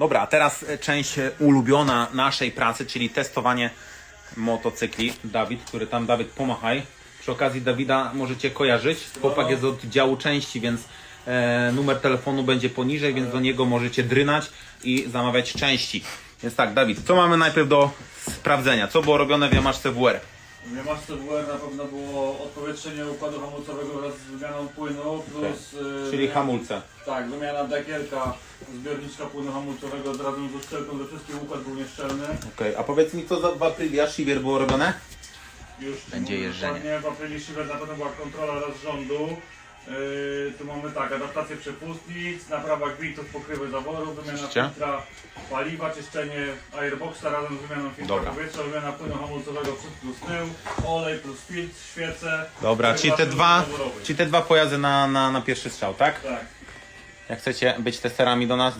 Dobra, a teraz e, część e, ulubiona naszej pracy, czyli testowanie motocykli. Dawid, który tam, Dawid, pomachaj. Przy okazji Dawida możecie kojarzyć. Chłopak jest od działu części, więc e, numer telefonu będzie poniżej, więc do niego możecie drynać i zamawiać części. Więc tak, Dawid, co mamy najpierw do sprawdzenia? Co było robione w Yamaha CWR? W Yamaha WR na pewno było odpowietrzenie układu hamulcowego wraz z wymianą płynu plus... y, Czyli hamulce. Tak, wymiana dekielka zbiorniczka płynu hamulcowego z razem z uszczelką, ze wszystkim układ był nieszczelny. Okej, a powiedz mi, co za Aprilia Shiver było robione? Już Będzie jeżdżenie. dokładnie, W Shiver na pewno była kontrola raz rządu. Yy, tu mamy tak, adaptację przepustnic, naprawa gwintów, pokrywy zaworu, wymiana Oczywiście. filtra paliwa, czyszczenie airboxa razem z wymianą filtra Dobra. powietrza, wymiana płynu hamulcowego przód plus tył, olej plus filtr, świece. Dobra, czyli te dwa, czyli te dwa pojazdy na, na, na pierwszy strzał, tak? Tak. Jak chcecie być testerami do nas,